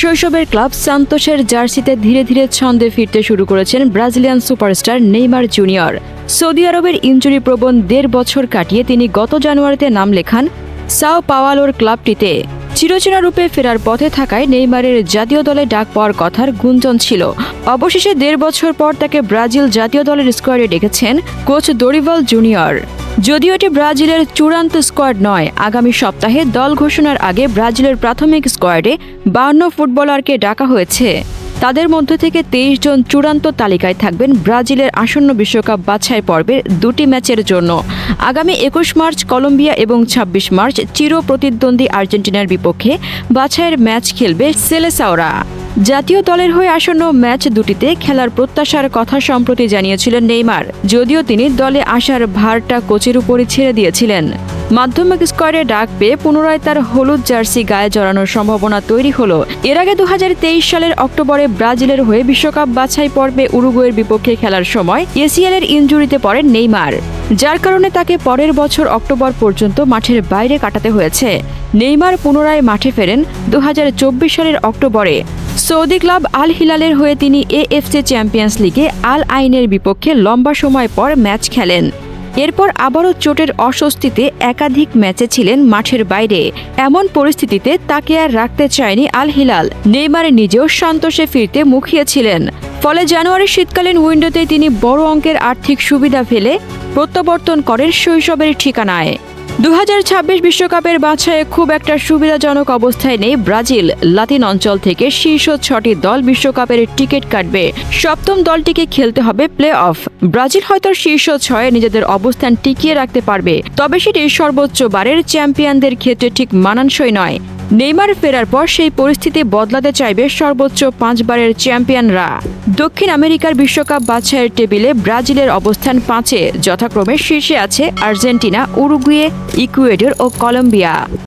শৈশবের ক্লাব সান্তোসের জার্সিতে ধীরে ধীরে ছন্দে ফিরতে শুরু করেছেন Brazilian superstar Neymar junior. Saudi আরবের ইঞ্জুরি প্রবণ দেড় বছর কাটিয়ে তিনি গত জানুয়ারিতে নাম লেখান সাও পাওয়ালোর ক্লাবটিতে। চিরচেনা রূপে ফেরার পথে থাকায় নেইমারের জাতীয় দলে ডাক পাওয়ার কথার গুঞ্জন ছিল। অবশেষে দেড় বছর পর তাকে ব্রাজিল জাতীয় দলের স্কোয়াডে ডেকেছেন কোচ দরিভাল জুনিয়র। যদিও এটি ব্রাজিলের চূড়ান্ত স্কোয়াড নয়, আগামী সপ্তাহে দল ঘোষণার আগে ব্রাজিলের প্রাথমিক স্কোয়াডে বান্ন ফুটবলারকে ডাকা হয়েছে। তাদের মধ্য থেকে তেইশ জন চূড়ান্ত তালিকায় থাকবেন ব্রাজিলের আসন্ন বিশ্বকাপ বাছাই পর্বের দুটি ম্যাচের জন্য। আগামী একুশ মার্চ কলম্বিয়া এবং ২৬ মার্চ চির প্রতিদ্বন্দ্বী আর্জেন্টিনার বিপক্ষে বাছাইয়ের ম্যাচ খেলবে সেলেসাওরা। জাতীয় দলের হয়ে আসন্ন ম্যাচ দুটিতে খেলার প্রত্যাশার কথা সম্প্রতি জানিয়েছিলেন নেইমার, যদিও তিনি দলে আসার ভারটা কোচের উপরই ছেড়ে দিয়েছিলেন। মাধ্যমিক স্কোয়াডে ডাক পেয়ে পুনরায় তার হলুদ জার্সি গায়ে জড়ানোর সম্ভাবনা তৈরি হলো। এর আগে দু হাজার তেইশ সালের অক্টোবরে ব্রাজিলের হয়ে বিশ্বকাপ বাছাই পর্বে উরুগুয়ের বিপক্ষে খেলার সময় এসিএল এর ইনজুরিতে পড়েন নেইমার, যার কারণে তাকে পরের বছর অক্টোবর পর্যন্ত মাঠের বাইরে কাটাতে হয়েছে। নেইমার পুনরায় মাঠে ফেরেন দু হাজার চব্বিশ সালের অক্টোবরে। সৌদি ক্লাব আল হিলালের হয়ে তিনি এএফসি চ্যাম্পিয়ন্স লিগে আল আইনের বিপক্ষে লম্বা সময় পর ম্যাচ খেলেন। এরপর আবারও চোটের অস্বস্তিতে একাধিক ম্যাচে ছিলেন মাঠের বাইরে। এমন পরিস্থিতিতে তাকে আর রাখতে চায়নি আল হিলাল। নেইমার নিজেও সন্তোষে ফিরতে মুখিয়েছিলেন ফলে জানুয়ারি শীতকালীন উইন্ডোতে তিনি বড় অঙ্কের আর্থিক সুবিধা ফেলে প্রত্যাবর্তন করেন শৈশবের ঠিকানায়। দু বিশ্বকাপের বাছায় খুব একটা সুবিধাজনক অবস্থায় নেই ব্রাজিল। লাতিন অঞ্চল থেকে শীর্ষ ছটি দল বিশ্বকাপের টিকিট কাটবে। সপ্তম দলটিকে খেলতে হবে প্লে অফ ব্রাজিল হয়তো শীর্ষ ছয়ে নিজেদের অবস্থান টিকিয়ে রাখতে পারবে, তবে সেটি সর্বোচ্চ বারের চ্যাম্পিয়নদের ক্ষেত্রে ঠিক মানানসই নয়। নেইমার ফেরার পর সেই পরিস্থিতি বদলাতে চাইবে সর্বোচ্চ পাঁচবারের চ্যাম্পিয়নরা। দক্ষিণ আমেরিকার বিশ্বকাপ বাছাইয়ের টেবিলে ব্রাজিলের অবস্থান পাঁচে, যথাক্রমে শীর্ষে আছে আর্জেন্টিনা, উরুগুয়ে, ইকুয়েডর ও কলম্বিয়া।